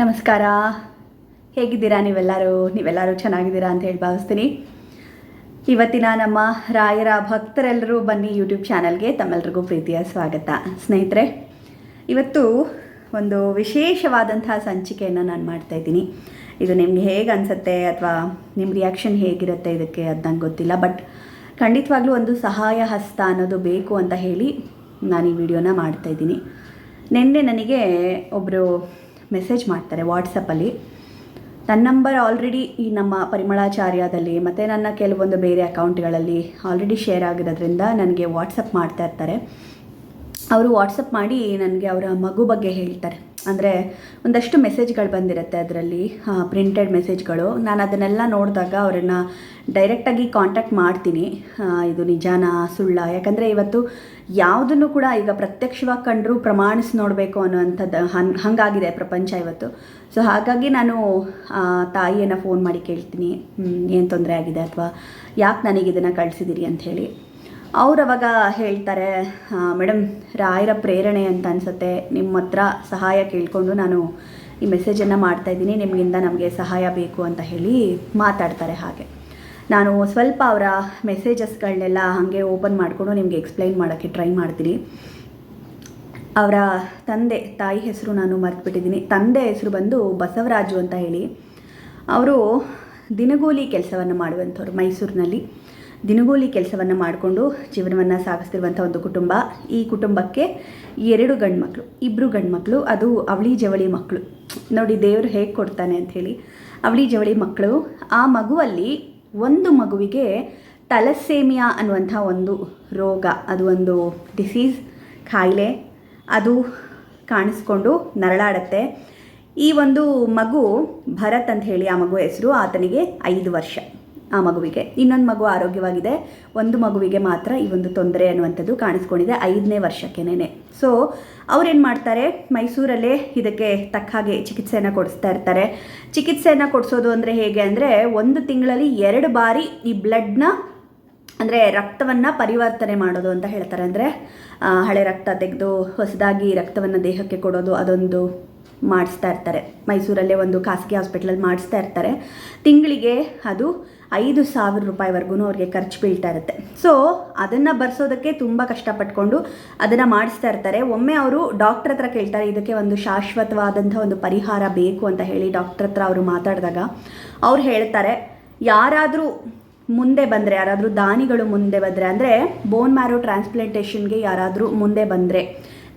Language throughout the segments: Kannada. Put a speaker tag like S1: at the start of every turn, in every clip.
S1: ನಮಸ್ಕಾರ. ಹೇಗಿದ್ದೀರಾ ನೀವೆಲ್ಲರೂ? ನೀವೆಲ್ಲರೂ ಚೆನ್ನಾಗಿದ್ದೀರಾ ಅಂತ ಹೇಳಿ ಭಾವಿಸ್ತೀನಿ. ಇವತ್ತಿನ ನಮ್ಮ ರಾಯರ ಭಕ್ತರೆಲ್ಲರೂ ಬನ್ನಿ ಯೂಟ್ಯೂಬ್ ಚಾನಲ್ಗೆ. ತಮ್ಮೆಲ್ರಿಗೂ ಪ್ರೀತಿಯ ಸ್ವಾಗತ. ಸ್ನೇಹಿತರೆ, ಇವತ್ತು ಒಂದು ವಿಶೇಷವಾದಂತಹ ಸಂಚಿಕೆಯನ್ನು ನಾನು ಮಾಡ್ತಾ ಇದ್ದೀನಿ. ಇದು ನಿಮ್ಗೆ ಹೇಗೆ ಅನಿಸುತ್ತೆ ಅಥವಾ ನಿಮ್ಮ ರಿಯಾಕ್ಷನ್ ಹೇಗಿರುತ್ತೆ ಇದಕ್ಕೆ ಅದು ನಂಗೆ ಗೊತ್ತಿಲ್ಲ. ಬಟ್ ಖಂಡಿತವಾಗ್ಲೂ ಒಂದು ಸಹಾಯ ಹಸ್ತ ಅನ್ನೋದು ಬೇಕು ಅಂತ ಹೇಳಿ ನಾನು ಈ ವಿಡಿಯೋನ ಮಾಡ್ತಾ ಇದ್ದೀನಿ. ನಿನ್ನೆ ನನಗೆ ಒಬ್ಬರು ಮೆಸೇಜ್ ಮಾಡ್ತಾರೆ ವಾಟ್ಸಪ್ಪಲ್ಲಿ ನನ್ನ ನಂಬರ್ ಆಲ್ರೆಡಿ ಈ ನಮ್ಮ ಪರಿಮಳಾಚಾರ್ಯದಲ್ಲಿ ಮತ್ತು ನನ್ನ ಕೆಲವೊಂದು ಬೇರೆ ಅಕೌಂಟ್ಗಳಲ್ಲಿ ಆಲ್ರೆಡಿ ಶೇರ್ ಆಗಿರೋದ್ರಿಂದ ನನಗೆ ವಾಟ್ಸಪ್ ಮಾಡ್ತಾ ಇರ್ತಾರೆ. ಅವರು ವಾಟ್ಸಪ್ ಮಾಡಿ ನನಗೆ ಅವರ ಮಗು ಬಗ್ಗೆ ಹೇಳ್ತಾರೆ. ಅಂದರೆ ಒಂದಷ್ಟು ಮೆಸೇಜ್ಗಳು ಬಂದಿರುತ್ತೆ ಅದರಲ್ಲಿ. ಪ್ರಿಂಟೆಡ್ ಮೆಸೇಜ್ಗಳು ನಾನು ಅದನ್ನೆಲ್ಲ ನೋಡಿದಾಗ ಅವರನ್ನು ಡೈರೆಕ್ಟಾಗಿ ಕಾಂಟ್ಯಾಕ್ಟ್ ಮಾಡ್ತೀನಿ. ಇದು ನಿಜಾನ, ಸುಳ್ಳ. ಯಾಕಂದರೆ ಇವತ್ತು ಯಾವುದನ್ನು ಕೂಡ ಈಗ ಪ್ರತ್ಯಕ್ಷವಾಗಿ ಕಂಡರೂ ಪ್ರಮಾಣಿಸಿ ನೋಡಬೇಕು ಅನ್ನೋವಂಥದ್ದು ಹನ್ ಹಾಗಾಗಿದೆ ಪ್ರಪಂಚ ಇವತ್ತು. ಸೊ ಹಾಗಾಗಿ ನಾನು ತಾಯಿಯನ್ನು ಫೋನ್ ಮಾಡಿ ಕೇಳ್ತೀನಿ. ಏನು ತೊಂದರೆ ಆಗಿದೆ ಅಥವಾ ಯಾಕೆ ನನಗೆ ಇದನ್ನು ಕಳಿಸಿದ್ದೀರಿ ಅಂಥೇಳಿ ಅವ್ರು ಅವಾಗ ಹೇಳ್ತಾರೆ ಮೇಡಮ್ ರಾಯರ ಪ್ರೇರಣೆ ಅಂತ ಅನಿಸುತ್ತೆ. ನಿಮ್ಮ ಹತ್ರ ಸಹಾಯ ಕೇಳಿಕೊಂಡು ನಾನು ಈ ಮೆಸೇಜನ್ನು ಮಾಡ್ತಾಯಿದ್ದೀನಿ ನಿಮಗಿಂದ ನಮಗೆ ಸಹಾಯ ಬೇಕು ಅಂತ ಹೇಳಿ ಮಾತಾಡ್ತಾರೆ ಹಾಗೆ. ನಾನು ಸ್ವಲ್ಪ ಅವರ ಮೆಸೇಜಸ್ಗಳನ್ನೆಲ್ಲ ಹಾಗೆ ಓಪನ್ ಮಾಡಿಕೊಂಡು ನಿಮಗೆ ಎಕ್ಸ್ಪ್ಲೈನ್ ಮಾಡೋಕ್ಕೆ ಟ್ರೈ ಮಾಡ್ತೀನಿ. ಅವರ ತಂದೆ, ತಾಯಿ ಹೆಸರು ನಾನು ಮರೆತುಬಿಟ್ಟಿದ್ದೀನಿ. ತಂದೆ ಹೆಸರು ಬಂದು ಬಸವರಾಜು ಅಂತ ಹೇಳಿ. ಅವರು ದಿನಗೂಲಿ ಕೆಲಸವನ್ನು ಮಾಡುವಂಥವ್ರು ಮೈಸೂರಿನಲ್ಲಿ. ದಿನಗೂಲಿ ಕೆಲಸವನ್ನು ಮಾಡಿಕೊಂಡು ಜೀವನವನ್ನು ಸಾಗಿಸ್ತಿರುವಂಥ ಒಂದು ಕುಟುಂಬ. ಈ ಕುಟುಂಬಕ್ಕೆ ಎರಡು ಗಂಡು ಮಕ್ಕಳು ಇಬ್ಬರು ಗಂಡು ಮಕ್ಕಳು ಅದು ಅವಳಿ ಜವಳಿ ಮಕ್ಕಳು ನೋಡಿ, ದೇವರು ಹೇಗೆ ಕೊಡ್ತಾನೆ ಅಂಥೇಳಿ ಅವಳಿ ಜವಳಿ ಮಕ್ಕಳು ಆ ಮಗುವಲ್ಲಿ ಒಂದು ಮಗುವಿಗೆ ತಲಸೇಮಿಯಾ ಅನ್ನುವಂಥ ಒಂದು ರೋಗ, ಅದು ಒಂದು ಡಿಸೀಸ್ ಖಾಯಿಲೆ ಅದು ಕಾಣಿಸ್ಕೊಂಡು ನರಳಾಡತ್ತೆ. ಈ ಒಂದು ಮಗು ಭರತ್ ಅಂತ ಹೇಳಿ ಆ ಮಗು ಹೆಸರು, ಆತನಿಗೆ ಐದು ವರ್ಷ. ಆ ಮಗುವಿಗೆ. ಇನ್ನೊಂದು ಮಗು ಆರೋಗ್ಯವಾಗಿದೆ. ಒಂದು ಮಗುವಿಗೆ ಮಾತ್ರ ಈ ಒಂದು ತೊಂದರೆ ಅನ್ನುವಂಥದ್ದು ಕಾಣಿಸ್ಕೊಂಡಿದೆ ಐದನೇ ವರ್ಷಕ್ಕೇನೆ ಸೊ ಅವ್ರೇನು ಮಾಡ್ತಾರೆ? ಮೈಸೂರಲ್ಲೇ ಇದಕ್ಕೆ ತಕ್ಕ ಹಾಗೆ ಚಿಕಿತ್ಸೆಯನ್ನು ಕೊಡಿಸ್ತಾ ಇರ್ತಾರೆ. ಚಿಕಿತ್ಸೆಯನ್ನು ಕೊಡಿಸೋದು ಅಂದರೆ ಹೇಗೆ ಅಂದರೆ ಒಂದು ತಿಂಗಳಲ್ಲಿ ಎರಡು ಬಾರಿ ಈ ಬ್ಲಡ್ನ ಅಂದರೆ ರಕ್ತವನ್ನು ಪರಿವರ್ತನೆ ಮಾಡೋದು ಅಂತ ಹೇಳ್ತಾರೆ. ಅಂದರೆ ಹಳೆ ರಕ್ತ ತೆಗೆದು ಹೊಸದಾಗಿ ರಕ್ತವನ್ನು ದೇಹಕ್ಕೆ ಕೊಡೋದು ಅದೊಂದು ಮಾಡಿಸ್ತಾ ಇರ್ತಾರೆ. ಮೈಸೂರಲ್ಲೇ ಒಂದು ಖಾಸಗಿ ಹಾಸ್ಪಿಟ್ಲಲ್ಲಿ ಮಾಡಿಸ್ತಾ ಇರ್ತಾರೆ. ತಿಂಗಳಿಗೆ ಅದು ಐದು ಸಾವಿರ ರೂಪಾಯಿವರೆಗೂ ಅವ್ರಿಗೆ ಖರ್ಚು ಬೀಳ್ತಾ ಇರುತ್ತೆ. ಸೊ ಅದನ್ನು ಬರ್ಸೋದಕ್ಕೆ ತುಂಬ ಕಷ್ಟಪಟ್ಕೊಂಡು ಅದನ್ನು ಮಾಡಿಸ್ತಾ ಇರ್ತಾರೆ. ಒಮ್ಮೆ ಅವರು ಡಾಕ್ಟ್ರ್ ಹತ್ರ ಕೇಳ್ತಾರೆ, ಇದಕ್ಕೆ ಒಂದು ಶಾಶ್ವತವಾದಂಥ ಒಂದು ಪರಿಹಾರ ಬೇಕು ಅಂತ ಹೇಳಿ ಡಾಕ್ಟ್ರ್ ಹತ್ರ ಅವರು ಮಾತಾಡಿದಾಗ ಅವ್ರು ಹೇಳ್ತಾರೆ, ಯಾರಾದರೂ ಮುಂದೆ ಬಂದರೆ, ಯಾರಾದರೂ ದಾನಿಗಳು ಮುಂದೆ ಬಂದರೆ, ಅಂದರೆ ಬೋನ್ ಮ್ಯಾರೋ ಟ್ರಾನ್ಸ್ಪ್ಲಾಂಟೇಷನ್ಗೆ ಯಾರಾದರೂ ಮುಂದೆ ಬಂದರೆ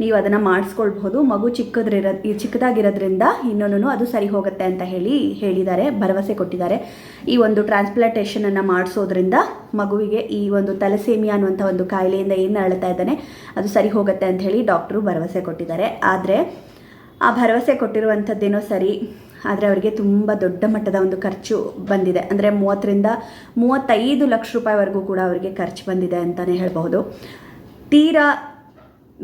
S1: ನೀವು ಅದನ್ನು ಮಾಡಿಸ್ಕೊಳ್ಬಹುದು. ಮಗು ಚಿಕ್ಕದ್ರಿರೋ ಚಿಕ್ಕದಾಗಿರೋದ್ರಿಂದ ಇನ್ನೊಂದು ಅದು ಸರಿ ಹೋಗುತ್ತೆ ಅಂತ ಹೇಳಿ ಹೇಳಿದ್ದಾರೆ, ಭರವಸೆ ಕೊಟ್ಟಿದ್ದಾರೆ. ಈ ಒಂದು ಟ್ರಾನ್ಸ್ಪ್ಲಾಂಟೇಷನನ್ನು ಮಾಡಿಸೋದ್ರಿಂದ ಮಗುವಿಗೆ ಈ ಒಂದು ತಲಸೇಮಿಯಾ ಅನ್ನುವಂಥ ಒಂದು ಕಾಯಿಲೆಯಿಂದ ಏನು ಅಳ್ತಾ ಇದ್ದಾನೆ, ಅದು ಸರಿ ಹೋಗುತ್ತೆ ಅಂತ ಹೇಳಿ ಡಾಕ್ಟ್ರು ಭರವಸೆ ಕೊಟ್ಟಿದ್ದಾರೆ. ಆದರೆ ಆ ಭರವಸೆ ಕೊಟ್ಟಿರುವಂಥದ್ದೇನೋ ಸರಿ, ಆದರೆ ಅವರಿಗೆ ತುಂಬ ದೊಡ್ಡ ಮಟ್ಟದ ಒಂದು ಖರ್ಚು ಬಂದಿದೆ. ಅಂದರೆ ಮೂವತ್ತರಿಂದ ಮೂವತ್ತೈದು ಲಕ್ಷ ರೂಪಾಯಿವರೆಗೂ ಕೂಡ ಅವರಿಗೆ ಖರ್ಚು ಬಂದಿದೆ ಅಂತಲೇ ಹೇಳಬಹುದು. ತೀರಾ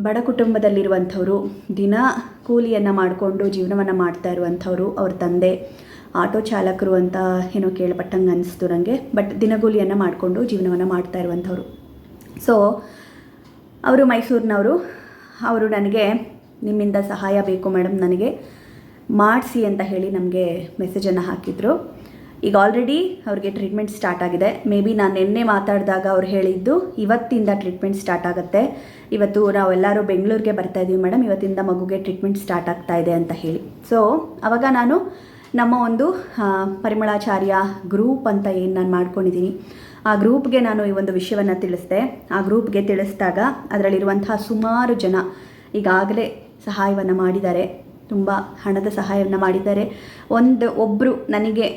S1: ಬಡ ಕುಟುಂಬದಲ್ಲಿರುವಂಥವರು ದಿನ ಕೂಲಿಯನ್ನು ಮಾಡಿಕೊಂಡು ಜೀವನವನ್ನು ಮಾಡ್ತಾ ಇರುವಂಥವರು ಅವ್ರ ತಂದೆ. ಆಟೋ ಚಾಲಕರು ಅಂತ ಏನೋ ಕೇಳ್ಪಟ್ಟಂಗೆ ಅನಿಸ್ತು ನನಗೆ ಬಟ್ ದಿನಗೂಲಿಯನ್ನು ಮಾಡಿಕೊಂಡು ಜೀವನವನ್ನು ಮಾಡ್ತಾ ಇರುವಂಥವ್ರು. ಸೊ ಅವರು ಮೈಸೂರಿನವರು. ಅವರು ನನಗೆ, ನಿಮ್ಮಿಂದ ಸಹಾಯ ಬೇಕು ಮೇಡಮ್ ನನಗೆ ಮಾಡಿಸಿ ಅಂತ ಹೇಳಿ ನಮಗೆ ಮೆಸೇಜನ್ನು ಹಾಕಿದರು. ಈಗ ಆಲ್ರೆಡಿ ಅವ್ರಿಗೆ ಟ್ರೀಟ್ಮೆಂಟ್ ಸ್ಟಾರ್ಟ್ ಆಗಿದೆ. ಮೇ ಬಿ ನಾನು ನಿನ್ನೆ ಮಾತಾಡಿದಾಗ ಅವ್ರು ಹೇಳಿದ್ದು ಇವತ್ತಿಂದ ಟ್ರೀಟ್ಮೆಂಟ್ ಸ್ಟಾರ್ಟ್ ಆಗುತ್ತೆ. ಇವತ್ತು ನಾವೆಲ್ಲರೂ ಬೆಂಗಳೂರಿಗೆ ಬರ್ತಾ ಇದ್ದೀವಿ ಮೇಡಮ್ ಇವತ್ತಿಂದ ಮಗುಗೆ ಟ್ರೀಟ್ಮೆಂಟ್ ಸ್ಟಾರ್ಟ್ ಆಗ್ತಾ ಇದೆ ಅಂತ ಹೇಳಿ. ಸೊ ಆವಾಗ ನಾನು ನಮ್ಮ ಒಂದು ಪರಿಮಳಾಚಾರ್ಯ ಗ್ರೂಪ್ ಅಂತ ಏನು ನಾನು ಮಾಡ್ಕೊಂಡಿದ್ದೀನಿ ಆ ಗ್ರೂಪ್ಗೆ ನಾನು ಈ ಒಂದು ವಿಷಯವನ್ನು ತಿಳಿಸಿದೆ. ಆ ಗ್ರೂಪ್ಗೆ ತಿಳಿಸಿದಾಗ ಅದರಲ್ಲಿರುವಂತಹ ಸುಮಾರು ಜನ ಈಗಾಗಲೇ ಸಹಾಯವನ್ನು ಮಾಡಿದ್ದಾರೆ. ತುಂಬ ಹಣದ ಸಹಾಯವನ್ನು ಮಾಡಿದ್ದಾರೆ. ಒಂದು ಒಬ್ಬರು ನನಗೆ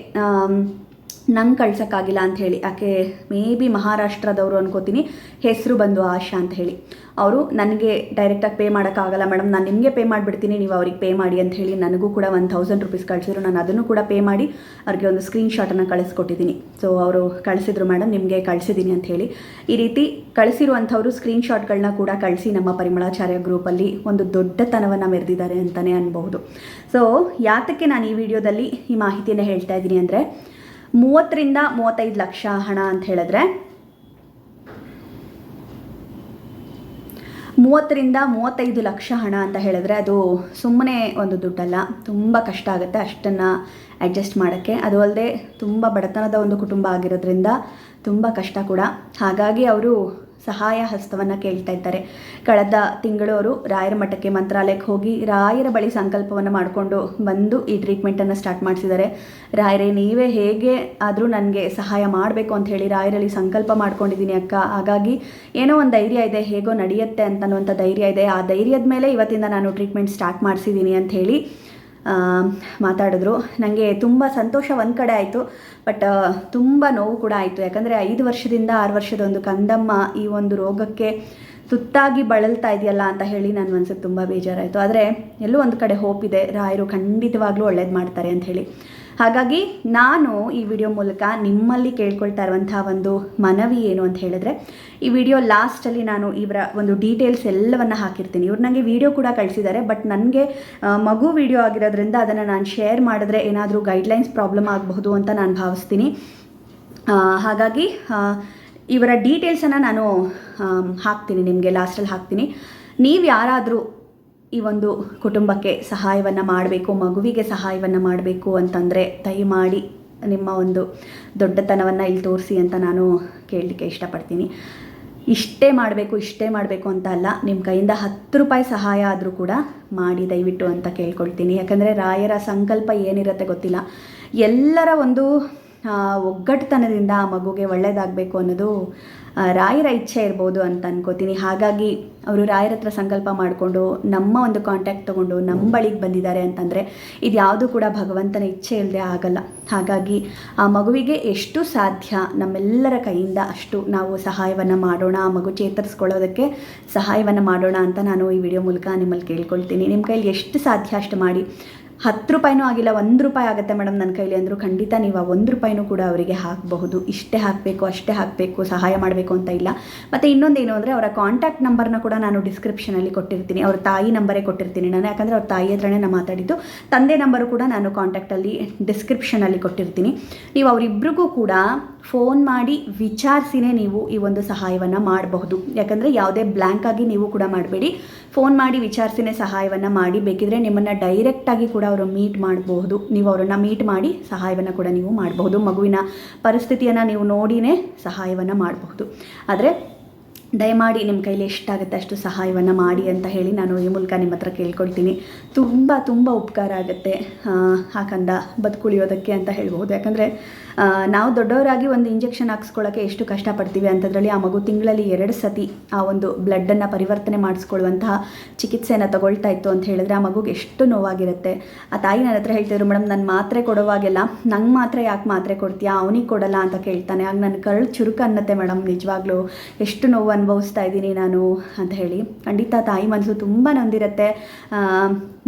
S1: ನಂಗೆ ಕಳ್ಸೋಕ್ಕಾಗಿಲ್ಲ ಅಂತ ಹೇಳಿ. ಆಕೆ ಮೇ ಬಿ ಮಹಾರಾಷ್ಟ್ರದವರು ಅನ್ಕೋತೀನಿ. ಹೆಸರು ಬಂದು ಆಶಾ ಅಂತ ಹೇಳಿ. ಅವರು ನನಗೆ ಡೈರೆಕ್ಟಾಗಿ ಪೇ ಮಾಡೋಕ್ಕಾಗಲ್ಲ ಮೇಡಮ್. ನಾನು ನಿಮಗೆ ಪೇ ಮಾಡಿಬಿಡ್ತೀನಿ. ನೀವು ಅವ್ರಿಗೆ ಪೇ ಮಾಡಿ ಅಂತ ಹೇಳಿ ನನಗೂ ಕೂಡ ಒನ್ ಥೌಸಂಡ್ ರುಪೀಸ್ ಕಳಿಸಿದ್ರು. ನಾನು ಅದನ್ನು ಕೂಡ ಪೇ ಮಾಡಿ ಅವ್ರಿಗೆ ಒಂದು ಸ್ಕ್ರೀನ್ಶಾಟನ್ನು ಕಳಿಸ್ಕೊಟ್ಟಿದ್ದೀನಿ. ಸೊ ಅವರು ಕಳಿಸಿದ್ರು ಮೇಡಮ್, ನಿಮಗೆ ಕಳಿಸಿದ್ದೀನಿ ಅಂತ ಹೇಳಿ. ಈ ರೀತಿ ಕಳಿಸಿರುವಂಥವ್ರು ಸ್ಕ್ರೀನ್ಶಾಟ್ಗಳನ್ನ ಕೂಡ ಕಳಿಸಿ ನಮ್ಮ ಪರಿಮಳಾಚಾರ್ಯ ಗ್ರೂಪಲ್ಲಿ ಒಂದು ದೊಡ್ಡತನವನ್ನು ಮೆರೆದಿದ್ದಾರೆ ಅಂತಲೇ ಅನ್ಬಹುದು. ಸೊ ಯಾತಕ್ಕೆ ನಾನು ಈ ವಿಡಿಯೋದಲ್ಲಿ ಈ ಮಾಹಿತಿಯನ್ನು ಹೇಳ್ತಾ ಇದ್ದೀನಿ ಅಂದರೆ ಮೂವತ್ತರಿಂದ ಮೂವತ್ತೈದು ಲಕ್ಷ ಹಣ ಅಂತ ಹೇಳಿದ್ರೆ, ಮೂವತ್ತರಿಂದ ಮೂವತ್ತೈದು ಲಕ್ಷ ಹಣ ಅಂತ ಹೇಳಿದ್ರೆ ಅದು ಸುಮ್ಮನೆ ಒಂದು ದುಡ್ಡಲ್ಲ, ತುಂಬ ಕಷ್ಟ ಆಗುತ್ತೆ ಅಷ್ಟನ್ನು ಅಡ್ಜಸ್ಟ್ ಮಾಡೋಕ್ಕೆ. ಅದು ಅಲ್ಲದೆ ತುಂಬ ಬಡತನದ ಒಂದು ಕುಟುಂಬ ಆಗಿರೋದ್ರಿಂದ ತುಂಬ ಕಷ್ಟ ಕೂಡ. ಹಾಗಾಗಿ ಅವರು ಸಹಾಯ ಹಸ್ತವನ್ನು ಕೇಳ್ತಾ ಇದ್ದಾರೆ. ಕಳೆದ ತಿಂಗಳು ಅವರು ರಾಯರ ಮಠಕ್ಕೆ ಮಂತ್ರಾಲಯಕ್ಕೆ ಹೋಗಿ ರಾಯರ ಬಳಿ ಸಂಕಲ್ಪವನ್ನು ಮಾಡಿಕೊಂಡು ಬಂದು ಈ ಟ್ರೀಟ್ಮೆಂಟನ್ನು ಸ್ಟಾರ್ಟ್ ಮಾಡಿಸಿದ್ದಾರೆ. ರಾಯರೇ, ನೀವೇ ಹೇಗೆ ಆದರೂ ನನಗೆ ಸಹಾಯ ಮಾಡಬೇಕು ಅಂತ ಹೇಳಿ ರಾಯರಲ್ಲಿ ಸಂಕಲ್ಪ ಮಾಡ್ಕೊಂಡಿದ್ದೀನಿ ಅಕ್ಕ. ಹಾಗಾಗಿ ಏನೋ ಒಂದು ಧೈರ್ಯ ಇದೆ, ಹೇಗೋ ನಡೆಯುತ್ತೆ ಅಂತನ್ನುವಂಥ ಧೈರ್ಯ ಇದೆ. ಆ ಧೈರ್ಯದ ಮೇಲೆ ಇವತ್ತಿಂದ ನಾನು ಟ್ರೀಟ್ಮೆಂಟ್ ಸ್ಟಾರ್ಟ್ ಮಾಡಿಸಿದ್ದೀನಿ ಅಂತ ಹೇಳಿ ಮಾತಾಡಿದ್ರು. ನನಗೆ ತುಂಬ ಸಂತೋಷ ಒಂದು ಕಡೆ ಆಯಿತು, ಬಟ್ ತುಂಬ ನೋವು ಕೂಡ ಆಯಿತು. ಯಾಕಂದರೆ ಐದು ವರ್ಷದಿಂದ ಆರು ವರ್ಷದ ಒಂದು ಕಂದಮ್ಮ ಈ ಒಂದು ರೋಗಕ್ಕೆ ತುತ್ತಾಗಿ ಬಳಲ್ತಾ ಇದೆಯಲ್ಲ ಅಂತ ಹೇಳಿ ನನ್ನ ಮನಸ್ಸಿಗೆ ತುಂಬ ಬೇಜಾರಾಯಿತು. ಆದರೆ ಎಲ್ಲೂ ಒಂದು ಕಡೆ ಹೋಪ್ ಇದೆ. ರಾಯರು ಖಂಡಿತವಾಗ್ಲೂ ಒಳ್ಳೇದು ಮಾಡ್ತಾರೆ ಅಂತ ಹೇಳಿ. ಹಾಗಾಗಿ ನಾನು ಈ ವಿಡಿಯೋ ಮೂಲಕ ನಿಮ್ಮಲ್ಲಿ ಕೇಳ್ಕೊಳ್ತಾ ಇರುವಂತಹ ಒಂದು ಮನವಿ ಏನು ಅಂತ ಹೇಳಿದ್ರೆ, ಈ ವಿಡಿಯೋ ಲಾಸ್ಟಲ್ಲಿ ನಾನು ಇವರ ಒಂದು ಡೀಟೇಲ್ಸ್ ಎಲ್ಲವನ್ನು ಹಾಕಿರ್ತೀನಿ. ಇವ್ರು ನನಗೆ ವಿಡಿಯೋ ಕೂಡ ಕಳಿಸಿದ್ದಾರೆ ಬಟ್ ನನಗೆ ಮಗು ವಿಡಿಯೋ ಆಗಿರೋದ್ರಿಂದ ಅದನ್ನು ನಾನು ಶೇರ್ ಮಾಡಿದ್ರೆ ಏನಾದರೂ ಗೈಡ್ಲೈನ್ಸ್ ಪ್ರಾಬ್ಲಮ್ ಆಗಬಹುದು ಅಂತ ನಾನು ಭಾವಿಸ್ತೀನಿ. ಹಾಗಾಗಿ ಇವರ ಡೀಟೇಲ್ಸನ್ನು ನಾನು ಹಾಕ್ತೀನಿ, ನಿಮಗೆ ಲಾಸ್ಟಲ್ಲಿ ಹಾಕ್ತೀನಿ. ನೀವು ಯಾರಾದರೂ ಈ ಒಂದು ಕುಟುಂಬಕ್ಕೆ ಸಹಾಯವನ್ನು ಮಾಡಬೇಕು, ಮಗುವಿಗೆ ಸಹಾಯವನ್ನು ಮಾಡಬೇಕು ಅಂತಂದರೆ ದಯಮಾಡಿ ನಿಮ್ಮ ಒಂದು ದೊಡ್ಡತನವನ್ನು ಇಲ್ಲಿ ತೋರಿಸಿ ಅಂತ ನಾನು ಕೇಳಲಿಕ್ಕೆ ಇಷ್ಟಪಡ್ತೀನಿ. ಇಷ್ಟೇ ಮಾಡಬೇಕು ಇಷ್ಟೇ ಮಾಡಬೇಕು ಅಂತ ಅಲ್ಲ ನಿಮ್ಮ ಕೈಯಿಂದ ಹತ್ತು ರೂಪಾಯಿ ಸಹಾಯ ಆದರೂ ಕೂಡ ಮಾಡಿ ದಯವಿಟ್ಟು ಅಂತ ಕೇಳ್ಕೊಳ್ತೀನಿ. ಯಾಕಂದರೆ ರಾಯರ ಸಂಕಲ್ಪ ಏನಿರುತ್ತೆ ಗೊತ್ತಿಲ್ಲ. ಎಲ್ಲರ ಒಂದು ಒಗ್ಗಟ್ಟುತನದಿಂದ ಆ ಮಗುಗೆ ಒಳ್ಳೆಯದಾಗಬೇಕು ಅನ್ನೋದು ರಾಯರ ಇಚ್ಛೆ ಇರ್ಬೋದು ಅಂತ ಅನ್ಕೋತೀನಿ. ಹಾಗಾಗಿ ಅವರು ರಾಯರ ಹತ್ರ ಸಂಕಲ್ಪ ಮಾಡಿಕೊಂಡು, ನಮ್ಮ ಒಂದು ಕಾಂಟ್ಯಾಕ್ಟ್ ತೊಗೊಂಡು, ನಮ್ಮ ಬಳಿಗೆ ಬಂದಿದ್ದಾರೆ ಅಂತಂದರೆ ಇದು ಯಾವುದು ಕೂಡ ಭಗವಂತನ ಇಚ್ಛೆ ಇಲ್ಲದೆ ಆಗಲ್ಲ. ಹಾಗಾಗಿ ಆ ಮಗುವಿಗೆ ಎಷ್ಟು ಸಾಧ್ಯ ನಮ್ಮೆಲ್ಲರ ಕೈಯಿಂದ ಅಷ್ಟು ನಾವು ಸಹಾಯವನ್ನು ಮಾಡೋಣ, ಆ ಮಗು ಚೇತರಿಸ್ಕೊಳ್ಳೋದಕ್ಕೆ ಸಹಾಯವನ್ನು ಮಾಡೋಣ ಅಂತ ನಾನು ಈ ವಿಡಿಯೋ ಮೂಲಕ ನಿಮ್ಮಲ್ಲಿ ಕೇಳ್ಕೊಳ್ತೀನಿ. ನಿಮ್ಮ ಕೈಯಲ್ಲಿ ಎಷ್ಟು ಸಾಧ್ಯ ಅಷ್ಟು ಮಾಡಿ. ಹತ್ತು ರೂಪಾಯಿನೂ ಆಗಿಲ್ಲ, ಒಂದು ರೂಪಾಯಿ ಆಗುತ್ತೆ ಮೇಡಮ್ ನನ್ನ ಕೈಲಿ ಅಂದರು ಖಂಡಿತ ನೀವು ಆ ಒಂದು ರೂಪಾಯಿನೂ ಕೂಡ ಅವರಿಗೆ ಹಾಕಬಹುದು. ಇಷ್ಟೇ ಹಾಕಬೇಕು, ಅಷ್ಟೇ ಹಾಕಬೇಕು, ಸಹಾಯ ಮಾಡಬೇಕು ಅಂತ ಇಲ್ಲ. ಮತ್ತು ಇನ್ನೊಂದೇನು ಅಂದರೆ ಅವರ ಕಾಂಟ್ಯಾಕ್ಟ್ ನಂಬರ್ನ ಕೂಡ ನಾನು ಡಿಸ್ಕ್ರಿಪ್ಷನಲ್ಲಿ ಕೊಟ್ಟಿರ್ತೀನಿ. ಅವ್ರ ತಾಯಿ ನಂಬರೇ ಕೊಟ್ಟಿರ್ತೀನಿ ನಾನು. ಯಾಕಂದರೆ ಅವ್ರ ತಾಯಿ ಹತ್ರನೇ ನಾನು ಮಾತಾಡಿದ್ದು. ತಂದೆ ನಂಬರು ಕೂಡ ನಾನು ಕಾಂಟ್ಯಾಕ್ಟಲ್ಲಿ ಡಿಸ್ಕ್ರಿಪ್ಷನಲ್ಲಿ ಕೊಟ್ಟಿರ್ತೀನಿ. ನೀವು ಅವರಿಬ್ಬರಿಗೂ ಕೂಡ ಫೋನ್ ಮಾಡಿ ವಿಚಾರಿಸಿನೇ ನೀವು ಈ ಒಂದು ಸಹಾಯವನ್ನು ಮಾಡಬಹುದು. ಯಾಕಂದರೆ ಯಾವುದೇ ಬ್ಲ್ಯಾಂಕ್ ಆಗಿ ನೀವು ಕೂಡ ಮಾಡಬೇಡಿ. ಫೋನ್ ಮಾಡಿ ವಿಚಾರಿಸಿನೇ ಸಹಾಯವನ್ನು ಮಾಡಿ. ಬೇಕಿದ್ರೆ ನಿಮ್ಮನ್ನು ಡೈರೆಕ್ಟಾಗಿ ಕೂಡ ಅವರು ಮೀಟ್ ಮಾಡಬಹುದು. ನೀವು ಅವರನ್ನು ಮೀಟ್ ಮಾಡಿ ಸಹಾಯವನ್ನು ಕೂಡ ನೀವು ಮಾಡಬಹುದು. ಮಗುವಿನ ಪರಿಸ್ಥಿತಿಯನ್ನು ನೀವು ನೋಡಿನೇ ಸಹಾಯವನ್ನು ಮಾಡಬಹುದು. ಆದರೆ ದಯಮಾಡಿ ನಿಮ್ಮ ಕೈಲಿ ಎಷ್ಟಾಗುತ್ತೆ ಅಷ್ಟು ಸಹಾಯವನ್ನು ಮಾಡಿ ಅಂತ ಹೇಳಿ ನಾನು ಈ ಮೂಲಕ ನಿಮ್ಮ ಹತ್ರ ಕೇಳ್ಕೊಳ್ತೀನಿ. ತುಂಬ ತುಂಬ ಉಪಕಾರ ಆಗುತ್ತೆ ಹಾಕಂದ ಬದುಕುಳಿಯೋದಕ್ಕೆ ಅಂತ ಹೇಳ್ಬೋದು ಯಾಕಂದರೆ ನಾವು ದೊಡ್ಡವರಾಗಿ ಒಂದು ಇಂಜೆಕ್ಷನ್ ಹಾಕ್ಸ್ಕೊಳ್ಳೋಕ್ಕೆ ಎಷ್ಟು ಕಷ್ಟಪಡ್ತೀವಿ ಅಂತದ್ರಲ್ಲಿ ಆ ಮಗು ತಿಂಗಳಲ್ಲಿ ಎರಡು ಸತಿ ಆ ಒಂದು ಬ್ಲಡ್ಡನ್ನು ಪರಿವರ್ತನೆ ಮಾಡಿಸ್ಕೊಳ್ಳುವಂತಹ ಚಿಕಿತ್ಸೆಯನ್ನು ತಗೊಳ್ತಾ ಇತ್ತು ಅಂತ ಹೇಳಿದ್ರೆ ಆ ಮಗುಗೆ ಎಷ್ಟು ನೋವಾಗಿರುತ್ತೆ. ಆ ತಾಯಿ ನನ್ನ ಹತ್ರ ಹೇಳ್ತಿದ್ರು, ಮೇಡಮ್, ನಾನು ಮಾತ್ರೆ ಕೊಡುವಾಗೆಲ್ಲ ನಂಗೆ ಮಾತ್ರ ಯಾಕೆ ಮಾತ್ರೆ ಕೊಡ್ತೀಯಾ? ಅವನಿಗೆ ಕೊಡಲ್ಲ ಅಂತ ಕೇಳ್ತಾನೆ. ಆಗ ನನ್ನ ಕರಳು ಚುರುಕು ಅನ್ನತ್ತೆ ಮೇಡಮ್, ನಿಜವಾಗ್ಲೂ. ಎಷ್ಟು ನೋವು ಅನುಭವಿಸ್ತಾ ಇದ್ದೀನಿ ನಾನು, ಅಂತ ಹೇಳಿ. ಖಂಡಿತ ತಾಯಿ ಮನಸ್ಸು ತುಂಬ ನೊಂದಿರುತ್ತೆ.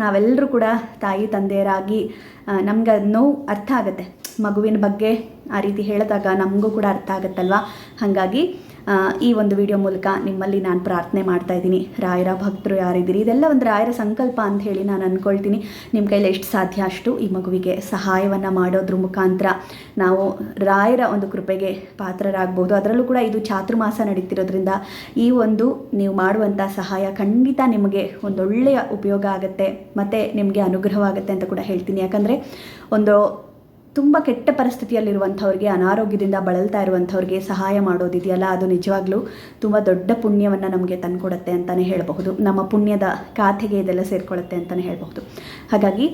S1: ನಾವೆಲ್ಲರೂ ಕೂಡ ತಾಯಿ ತಂದೆಯರಾಗಿ ನಮ್ಗೆ ಅದು ನೋವು ಅರ್ಥ ಆಗುತ್ತೆ. ಮಗುವಿನ ಬಗ್ಗೆ ಆ ರೀತಿ ಹೇಳಿದಾಗ ನಮಗೂ ಕೂಡ ಅರ್ಥ ಆಗುತ್ತಲ್ವ? ಹಾಗಾಗಿ ಈ ಒಂದು ವಿಡಿಯೋ ಮೂಲಕ ನಿಮ್ಮಲ್ಲಿ ನಾನು ಪ್ರಾರ್ಥನೆ ಮಾಡ್ತಾ ಇದ್ದೀನಿ. ರಾಯರ ಭಕ್ತರು ಯಾರಿದ್ದೀರಿ? ಇದೆಲ್ಲ ಒಂದು ರಾಯರ ಸಂಕಲ್ಪ ಅಂತ ಹೇಳಿ ನಾನು ಅಂದ್ಕೊಳ್ತೀನಿ ನಿಮ್ಮ ಕೈಲಿ ಎಷ್ಟು ಸಾಧ್ಯ ಅಷ್ಟು ಈ ಮಗುವಿಗೆ ಸಹಾಯವನ್ನು ಮಾಡೋದ್ರ ಮುಖಾಂತರ ನಾವು ರಾಯರ ಒಂದು ಕೃಪೆಗೆ ಪಾತ್ರರಾಗ್ಬೋದು. ಅದರಲ್ಲೂ ಕೂಡ ಇದು ಚಾತುರ್ಮಾಸ ನಡೀತಿರೋದ್ರಿಂದ ಈ ಒಂದು ನೀವು ಮಾಡುವಂಥ ಸಹಾಯ ಖಂಡಿತ ನಿಮಗೆ ಒಂದೊಳ್ಳೆಯ ಉಪಯೋಗ ಆಗುತ್ತೆ. ಮತ್ತು ನಿಮಗೆ ಅನುಗ್ರಹವಾಗುತ್ತೆ ಅಂತ ಕೂಡ ಹೇಳ್ತೀನಿ. ಯಾಕಂದರೆ, ಒಂದು ತುಂಬ ಕೆಟ್ಟ ಪರಿಸ್ಥಿತಿಯಲ್ಲಿರುವಂಥವ್ರಿಗೆ, ಅನಾರೋಗ್ಯದಿಂದ ಬಳಲ್ತಾ ಇರುವಂಥವ್ರಿಗೆ ಸಹಾಯ ಮಾಡೋದಿದೆಯಲ್ಲ? ಅದು ನಿಜವಾಗ್ಲೂ ತುಂಬ ದೊಡ್ಡ ಪುಣ್ಯವನ್ನು ನಮಗೆ ತಂದುಕೊಡುತ್ತೆ ಅಂತಲೇ ಹೇಳಬಹುದು. ನಮ್ಮ ಪುಣ್ಯದ ಖಾತೆಗೆ ಇದೆಲ್ಲ ಸೇರಿಕೊಳ್ಳುತ್ತೆ ಅಂತಲೇ ಹೇಳಬಹುದು. ಹಾಗಾಗಿ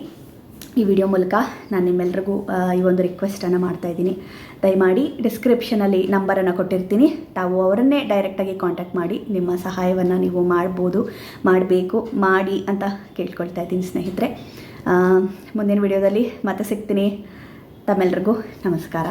S1: ಈ ವಿಡಿಯೋ ಮೂಲಕ ನಾನು ನಿಮ್ಮೆಲ್ರಿಗೂ ಈ ಒಂದು ರಿಕ್ವೆಸ್ಟನ್ನು ಮಾಡ್ತಾ ಇದ್ದೀನಿ. ದಯಮಾಡಿ ಡಿಸ್ಕ್ರಿಪ್ಷನಲ್ಲಿ ನಂಬರನ್ನು ಕೊಟ್ಟಿರ್ತೀನಿ. ತಾವು ಅವರನ್ನೇ ಡೈರೆಕ್ಟಾಗಿ ಕಾಂಟ್ಯಾಕ್ಟ್ ಮಾಡಿ, ನಿಮ್ಮ ಸಹಾಯವನ್ನು ನೀವು ಮಾಡ್ಬೋದು, ಮಾಡಬೇಕು, ಮಾಡಿ ಅಂತ ಕೇಳ್ಕೊಳ್ತಾ ಇದ್ದೀನಿ ಸ್ನೇಹಿತರೆ. ಮುಂದಿನ ವಿಡಿಯೋದಲ್ಲಿ ಮತ್ತೆ ಸಿಗ್ತೀನಿ. ತಮ್ಮೆಲ್ರಿಗೂ ನಮಸ್ಕಾರ.